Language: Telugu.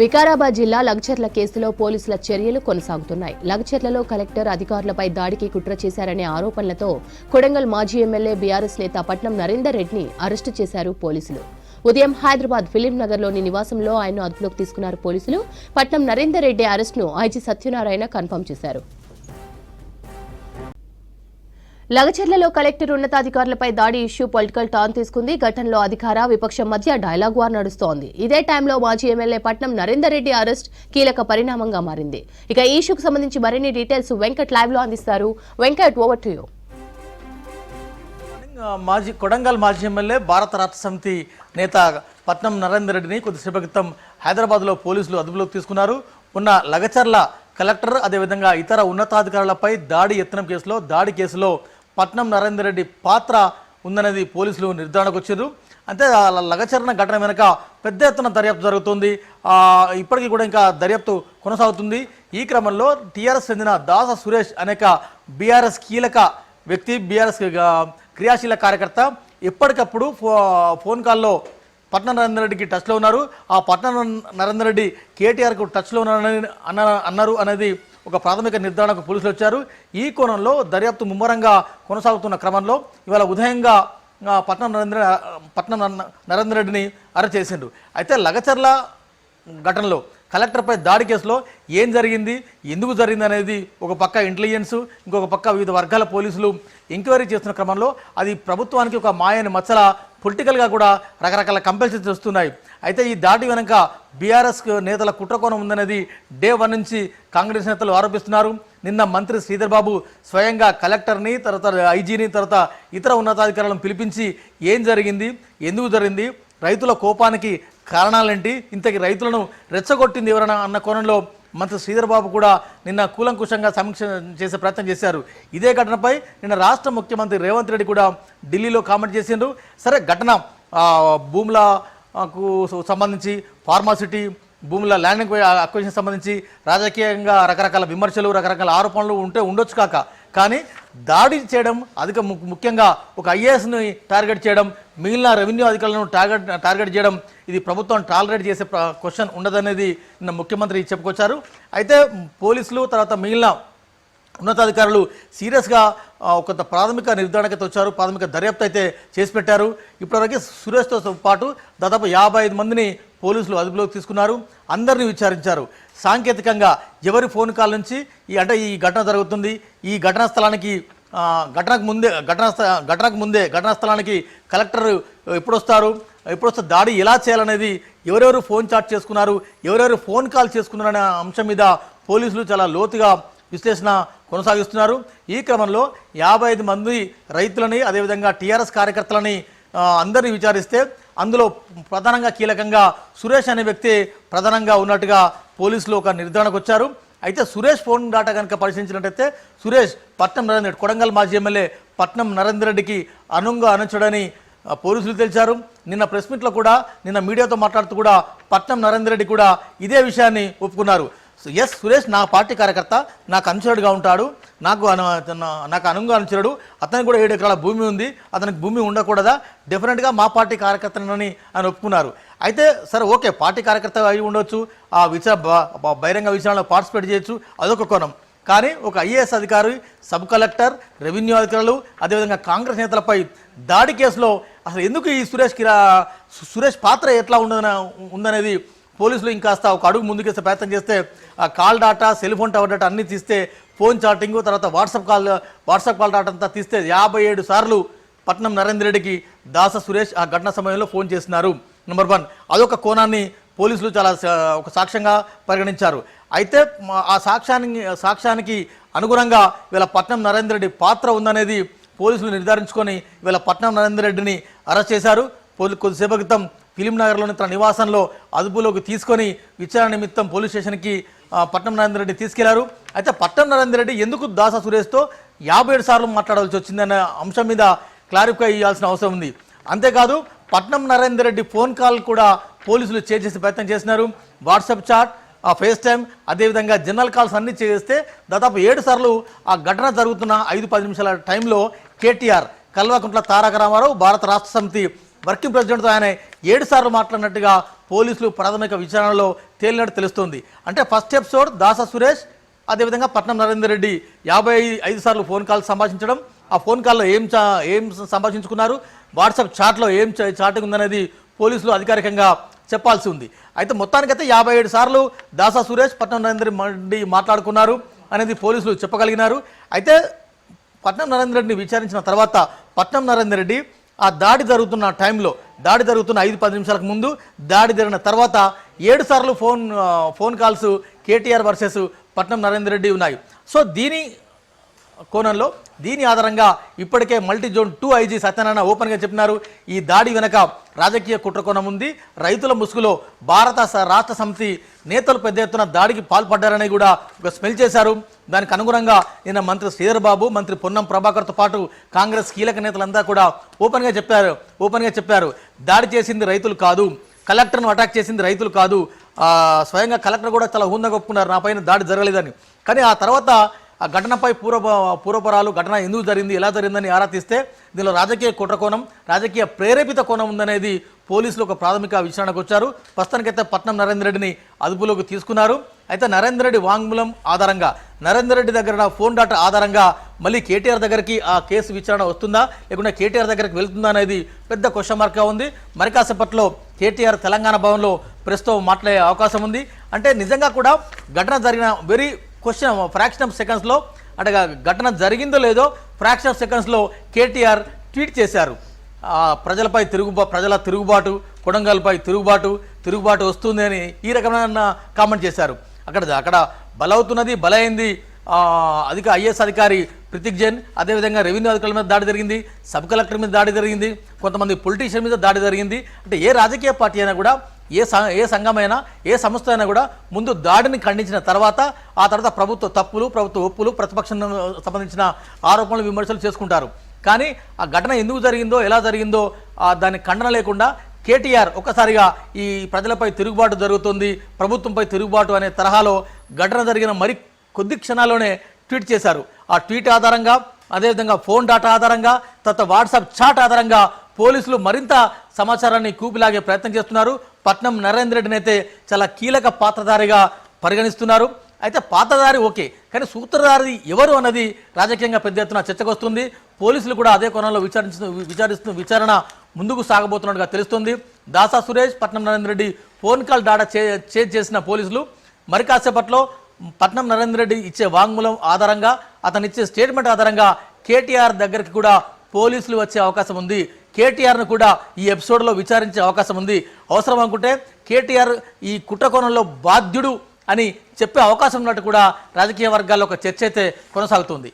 వికారాబాద్ జిల్లా లగ్చర్ల కేసులో పోలీసుల చర్యలు కొనసాగుతున్నాయి. లగ్చర్లలో కలెక్టర్ అధికారులపై దాడికి కుట్ర చేశారనే ఆరోపణలతో కొడంగల్ మాజీ ఎమ్మెల్యే బీఆర్ఎస్ నేత పట్నం నరేందర్ రెడ్డిని అరెస్టు చేశారు పోలీసులు. ఉదయం హైదరాబాద్ ఫిలిం నగర్లోని నివాసంలో ఆయన్ను అదుపులోకి తీసుకున్నారు పోలీసులు. పట్నం నరేందర్ రెడ్డి అరెస్టును ఐజీ సత్యనారాయణ కన్ఫర్మ్ చేశారు. లగచర్లలో కలెక్టర్ ఉన్నతాధికారులపై దాడి ఇష్యూ పొలిటికల్ టర్న్ తీసుకుంది. ఘటనలో అధికార విపక్షం మధ్య డైలాగ్ వార్ నడుస్తోంది. ఇదే టైంలో మాజీ ఎమ్మెల్యే పట్నం నరేందర్ రెడ్డి అరెస్ట్ కీలక పరిణామంగా మారింది. ఇక ఈ ఇష్యూకు సంబంధించి మరిన్ని డీటెయిల్స్ వెంకట్ లైవ్లో అందిస్తారు. వెంకట్ ఓవర్ టు యూ మాజీ కొడంగల్ మాజీ ఎమ్మెల్యే భారత రాష్ట్ర సమితి నేత పట్నం నరేందర్ రెడ్డిని కొద్దిసేపు క్రితం హైదరాబాద్లో పోలీసులు అదుపులోకి తీసుకున్నారు. ఉన్న లగచర్ల కలెక్టర్ అదేవిధంగా ఇతర ఉన్నతాధికారులపై దాడి యత్నం కేసులో దాడి కేసులో పట్నం నరేందర్ రెడ్డి పాత్ర ఉందనేది పోలీసులు నిర్ధారణకు వచ్చారు అంతే లగచరణ ఘటన వెనుక పెద్ద ఎత్తున దర్యాప్తు జరుగుతుంది. ఇప్పటికీ కూడా ఇంకా దర్యాప్తు కొనసాగుతుంది. ఈ క్రమంలో టీఆర్ఎస్ చెందిన దాస సురేష్ అనేక బీఆర్ఎస్ కీలక వ్యక్తి బీఆర్ఎస్ క్రియాశీల కార్యకర్త ఎప్పటికప్పుడు ఫో ఫోన్ కాల్లో పట్నం నరేందర్ రెడ్డికి టచ్లో ఉన్నారు. ఆ పట్నం నరేందర్ రెడ్డి కేటీఆర్కు టచ్లో ఉన్నారని అన్న అన్నారు అనేది ఒక ప్రాథమిక నిర్ధారణకు పోలీసులు వచ్చారు. ఈ కోణంలో దర్యాప్తు ముమ్మరంగా కొనసాగుతున్న క్రమంలో ఇవాళ ఉదయంగా పట్నం నరేంద్ర పట్నం నరేంద్ర రెడ్డిని అరెస్ట్ చేసిండు అయితే లగచర్ల ఘటనలో కలెక్టర్పై దాడి కేసులో ఏం జరిగింది ఎందుకు జరిగింది అనేది ఒక పక్క ఇంటెలిజెన్స్ ఇంకొక పక్క వివిధ వర్గాల పోలీసులు ఎంక్వైరీ చేస్తున్న క్రమంలో అది ప్రభుత్వానికి ఒక మాయని మచ్చల పొలిటికల్గా కూడా రకరకాల కంపల్సరీస్ వస్తున్నాయి. అయితే ఈ దాడి వెనుక బీఆర్ఎస్ నేతల కుట్రకోణం ఉందనేది డే వన్ నుంచి కాంగ్రెస్ నేతలు ఆరోపిస్తున్నారు. నిన్న మంత్రి శ్రీధర్ బాబు స్వయంగా కలెక్టర్ని తర్వాత ఐజీని తర్వాత ఇతర ఉన్నతాధికారులను పిలిపించి ఏం జరిగింది ఎందుకు జరిగింది రైతుల కోపానికి కారణాలేంటి ఇంతకి రైతులను రెచ్చగొట్టింది ఎవరైనా అన్న కోణంలో మంత్రి శ్రీధర్ బాబు కూడా నిన్న కూలంకుషంగా సమీక్ష చేసే ప్రయత్నం చేశారు. ఇదే ఘటనపై నిన్న రాష్ట్ర ముఖ్యమంత్రి రేవంత్ రెడ్డి కూడా ఢిల్లీలో కామెంట్ చేసిండ్రు. సరే ఘటన భూములకు సంబంధించి ఫార్మాసిటీ భూముల ల్యాండ్ అక్విజిషన్ సంబంధించి రాజకీయంగా రకరకాల విమర్శలు రకరకాల ఆరోపణలు ఉంటే ఉండొచ్చు కాక. కానీ దాడి చేయడం అధిక ము- ముఖ్యంగా ఒక ఐఏఎస్ని టార్గెట్ చేయడం మిగిలిన రెవెన్యూ అధికారులను టార్గెట్ టార్గెట్ చేయడం ఇది ప్రభుత్వం టాలరేట్ చేసే క్వశ్చన్ ఉండదనేది నిన్న ముఖ్యమంత్రి చెప్పుకొచ్చారు. అయితే పోలీసులు తర్వాత మిగిలిన ఉన్నతాధికారులు సీరియస్గా ఒక కొంత ప్రాథమిక నిర్ధారణకైతే వచ్చారు ప్రాథమిక దర్యాప్తు అయితే చేసి పెట్టారు. ఇప్పటివరకు సురేష్తో పాటు దాదాపు యాభై ఐదు మందిని పోలీసులు అదుపులోకి తీసుకున్నారు అందరినీ విచారించారు. సాంకేతికంగా ఎవరి ఫోన్ కాల్ నుంచి ఈ అంటే ఈ ఘటన జరుగుతుంది ఈ ఘటనా స్థలానికి ఘటనకు ముందే ఘటనా ఘటనకు ముందే ఘటనా స్థలానికి కలెక్టర్ ఎప్పుడొస్తారు ఎప్పుడొస్తే దాడి ఎలా చేయాలనేది ఎవరెవరు ఫోన్ చాట్ చేసుకున్నారు ఎవరెవరు ఫోన్ కాల్ చేసుకున్నారనే అంశం మీద పోలీసులు చాలా లోతుగా విశ్లేషణ కొనసాగిస్తున్నారు. ఈ క్రమంలో యాభై ఐదు మంది రైతులని అదేవిధంగా టీఆర్ఎస్ కార్యకర్తలని అందరినీ విచారిస్తే అందులో ప్రధానంగా కీలకంగా సురేష్ అనే వ్యక్తి ప్రధానంగా ఉన్నట్టుగా పోలీసులు ఒక నిర్ధారణకు వచ్చారు. అయితే సురేష్ ఫోన్ డాటా కనుక పరిశీలించినట్టయితే సురేష్ పట్నం నరేంద్ర కొడంగల్ మాజీ ఎమ్మెల్యే పట్నం నరేందర్ రెడ్డికి అనుంగా అనుచడని పోలీసులు తెలిచారు. నిన్న ప్రెస్ మీట్లో కూడా నిన్న మీడియాతో మాట్లాడుతూ కూడా పట్నం నరేందర్ రెడ్డి కూడా ఇదే విషయాన్ని ఒప్పుకున్నారు. ఎస్ సురేష్ నా పార్టీ కార్యకర్త నాకు అనుచరుడుగా ఉంటాడు. నాకు నాకు అనుగా అనుచరుడు. అతనికి కూడా ఏడు ఎకరాల భూమి ఉంది. అతనికి భూమి ఉండకూడదా? డెఫినెట్గా మా పార్టీ కార్యకర్తనని ఆయన ఒప్పుకున్నారు. అయితే సరే ఓకే పార్టీ కార్యకర్త అయి ఉండొచ్చు. ఆ విచార బ- బహిరంగ విచారణలో పార్టిసిపేట్ చేయొచ్చు. అదొక కోణం. కానీ ఒక ఐఏఎస్ అధికారి సబ్ కలెక్టర్ రెవెన్యూ అధికారులు అదేవిధంగా కాంగ్రెస్ నేతలపై దాడి కేసులో అసలు ఎందుకు ఈ సురేష్ కిరా సురేష్ పాత్ర ఎట్లా ఉందన ఉందనేది పోలీసులు ఇంకాస్త ఒక అడుగు ముందుకేసే ప్రయత్నం చేస్తే ఆ call data cell phone tower data అన్నీ తీస్తే ఫోన్ చాటింగ్ తర్వాత WhatsApp call WhatsApp call data అంతా తీస్తే యాభై ఏడు సార్లు పట్నం నరేందర్ రెడ్డికి దాస సురేష్ ఆ ఘటన సమయంలో ఫోన్ చేస్తున్నారు నెంబర్ వన్ అదొక కోణాన్ని పోలీసులు చాలా సా- ఒక సాక్ష్యంగా పరిగణించారు. అయితే ఆ సాక్ష్యానికి సాక్ష్యానికి అనుగుణంగా వీళ్ళ పట్నం నరేందర్ రెడ్డి పాత్ర ఉందనేది పోలీసులు నిర్ధారించుకొని వీళ్ళ పట్నం నరేందర్ రెడ్డిని అరెస్ట్ చేశారు. పోలీ కొద్దిసేపు క్రితం ఫిలింనగర్లోని తన నివాసంలో అదుపులోకి తీసుకొని విచారణ నిమిత్తం పోలీస్ స్టేషన్కి పట్నం నరేందర్ రెడ్డి తీసుకెళ్ళారు. అయితే పట్నం నరేందర్ రెడ్డి ఎందుకు దాస సురేష్తో యాభై ఏడు సార్లు మాట్లాడాల్సి వచ్చిందనే అంశం మీద క్లారిఫై ఇవ్వాల్సిన అవసరం ఉంది. అంతేకాదు పట్నం నరేందర్ రెడ్డి ఫోన్ కాల్ కూడా పోలీసులు చేంజ్ చేసే ప్రయత్నం చేసినారు వాట్సాప్ చాట్ ఆ ఫేస్ టైం అదేవిధంగా జనరల్ కాల్స్ అన్ని చేస్తే దాదాపు ఏడు సార్లు ఆ ఘటన జరుగుతున్న ఐదు పది నిమిషాల టైంలో కేటీఆర్ కల్వకుంట్ల తారక రామారావు భారత రాష్ట్ర సమితి వర్కింగ్ ప్రెసిడెంట్తో ఆయన ఏడు సార్లు మాట్లాడినట్టుగా పోలీసులు ప్రాథమిక విచారణలో తేలినట్టు తెలుస్తుంది. అంటే ఫస్ట్ ఎపిసోడ్ దాస సురేష్ అదేవిధంగా పట్నం నరేందర్ రెడ్డి యాభై ఐదు సార్లు ఫోన్ కాల్ సంభాషించడం. ఆ ఫోన్ కాల్లో ఏం చా ఏం సంభాషించుకున్నారు? వాట్సాప్ చాట్లో ఏం చాటింగ్ ఉందనేది పోలీసులు అధికారికంగా చెప్పాల్సి ఉంది. అయితే మొత్తానికైతే యాభై ఏడు సార్లు దాసా సురేష్ పట్నం నరేందర్ రెడ్డి మాట్లాడుకున్నారు అనేది పోలీసులు చెప్పగలిగినారు. అయితే పట్నం నరేందర్ రెడ్డిని విచారించిన తర్వాత పట్నం నరేందర్ రెడ్డి ఆ దాడి జరుగుతున్న టైంలో దాడి జరుగుతున్న ఐదు పది నిమిషాలకు ముందు దాడి జరిగిన తర్వాత ఏడు సార్లు phone phone calls KTR versus Patnam Narender Reddy ఉన్నాయి. సో దీని కోణంలో దీని ఆధారంగా ఇప్పటికే multi zone two IG Satyanarayana ఓపెన్గా చెప్పినారు. ఈ దాడి వెనక రాజకీయ కుట్రకోణం ఉంది. రైతుల ముసుగులో భారత రాష్ట్ర సమితి నేతలు పెద్ద ఎత్తున దాడికి పాల్పడ్డారని కూడా ఒక స్మెల్ చేశారు. దానికి అనుగుణంగా నిన్న మంత్రి శ్రీధర్ బాబు మంత్రి పొన్నం ప్రభాకర్తో పాటు కాంగ్రెస్ కీలక నేతలంతా కూడా ఓపెన్గా చెప్పారు. ఓపెన్గా చెప్పారు. దాడి చేసింది రైతులు కాదు. కలెక్టర్ను అటాక్ చేసింది రైతులు కాదు. స్వయంగా కలెక్టర్ కూడా చాలా హుందా ఒప్పుకున్నారు నా పైన దాడి జరగలేదని. కానీ ఆ తర్వాత ఆ ఘటనపై పూర్వ పూర్వపరాలు ఘటన ఎందుకు జరిగింది ఎలా జరిగిందని ఆరా తీస్తే దీనిలో రాజకీయ కుట్ర కోణం రాజకీయ ప్రేరేపిత కోణం ఉందనేది పోలీసులు ఒక ప్రాథమిక విచారణకు వచ్చారు. ప్రస్తుతానికైతే పట్నం నరేందర్ రెడ్డిని అదుపులోకి తీసుకున్నారు. అయితే నరేందర్ రెడ్డి వాంగ్మూలం ఆధారంగా నరేందర్ రెడ్డి దగ్గర ఫోన్ డాటా ఆధారంగా మళ్ళీ కేటీఆర్ దగ్గరికి ఆ కేసు విచారణ వస్తుందా లేకుండా కేటీఆర్ దగ్గరికి వెళ్తుందా అనేది పెద్ద క్వశ్చన్ మార్క్గా ఉంది. మరి కాసేపట్లో కేటీఆర్ తెలంగాణ భవన్లో ప్రెస్తో మాట్లాడే అవకాశం ఉంది. అంటే నిజంగా కూడా ఘటన జరిగిన వెరీ క్వశ్చన్ ఫ్రాక్షన్ ఆఫ్ సెకండ్స్లో అంటే ఘటన జరిగిందో లేదో ఫ్రాక్షన్ ఆఫ్ సెకండ్స్లో కేటీఆర్ ట్వీట్ చేశారు. ప్రజలపై తిరుగుబా ప్రజల తిరుగుబాటు కొడంగల్పై తిరుగుబాటు తిరుగుబాటు వస్తుంది అని ఈ రకమైన కామెంట్ చేశారు. అక్కడ అక్కడ బలవుతున్నది బలైంది అధిక ఐఏఎస్ అధికారి ప్రతీక్ జైన్ అదేవిధంగా రెవెన్యూ అధికారుల మీద దాడి జరిగింది సబ్ కలెక్టర్ మీద దాడి జరిగింది కొంతమంది పొలిటీషియన్ మీద దాడి జరిగింది. అంటే ఏ రాజకీయ పార్టీ అయినా కూడా ఏ స- ఏ సంఘమైనా ఏ సంస్థ అయినా కూడా ముందు దాడిని ఖండించిన తర్వాత ఆ తర్వాత ప్రభుత్వ తప్పులు ప్రభుత్వ ఒప్పులు ప్రతిపక్షం సంబంధించిన ఆరోపణలు విమర్శలు చేసుకుంటారు. కానీ ఆ ఘటన ఎందుకు జరిగిందో ఎలా జరిగిందో దాని ఖండన లేకుండా కేటీఆర్ ఒక్కసారిగా ఈ ప్రజలపై తిరుగుబాటు జరుగుతుంది ప్రభుత్వంపై తిరుగుబాటు అనే తరహాలో ఘటన జరిగిన మరి కొద్ది క్షణాల్లోనే ట్వీట్ చేశారు. ఆ ట్వీట్ ఆధారంగా అదేవిధంగా ఫోన్ డాటా ఆధారంగా తర్వాత వాట్సాప్ చాట్ ఆధారంగా పోలీసులు మరింత సమాచారాన్ని కూపిలాగే ప్రయత్నం చేస్తున్నారు. పట్నం నరేంద్ర రెడ్డిని అయితే చాలా కీలక పాత్రధారిగా పరిగణిస్తున్నారు. అయితే పాత్రధారి ఓకే కానీ సూత్రధారి ఎవరు అన్నది రాజకీయంగా పెద్ద ఎత్తున చర్చకు వస్తుంది పోలీసులు కూడా అదే కోణంలో విచారించు విచారిస్తున్న విచారణ ముందుకు సాగబోతున్నట్టుగా తెలుస్తుంది. దాసా Suresh Patnam Narendra Reddy phone call data చే చేసిన పోలీసులు. మరి కాసేపట్లో పట్నం నరేంద్ర రెడ్డి ఇచ్చే వాంగ్మూలం ఆధారంగా అతను ఇచ్చే స్టేట్మెంట్ ఆధారంగా కేటీఆర్ దగ్గరికి కూడా పోలీసులు వచ్చే అవకాశం ఉంది. కేటీఆర్ను కూడా ఈ ఎపిసోడ్లో విచారించే అవకాశం ఉంది. అవసరం అనుకుంటే కేటీఆర్ ఈ కుట్రకోణంలో బాధ్యుడు అని చెప్పే అవకాశం ఉన్నట్టు కూడా రాజకీయ వర్గాల్లో ఒక చర్చ అయితే కొనసాగుతుంది.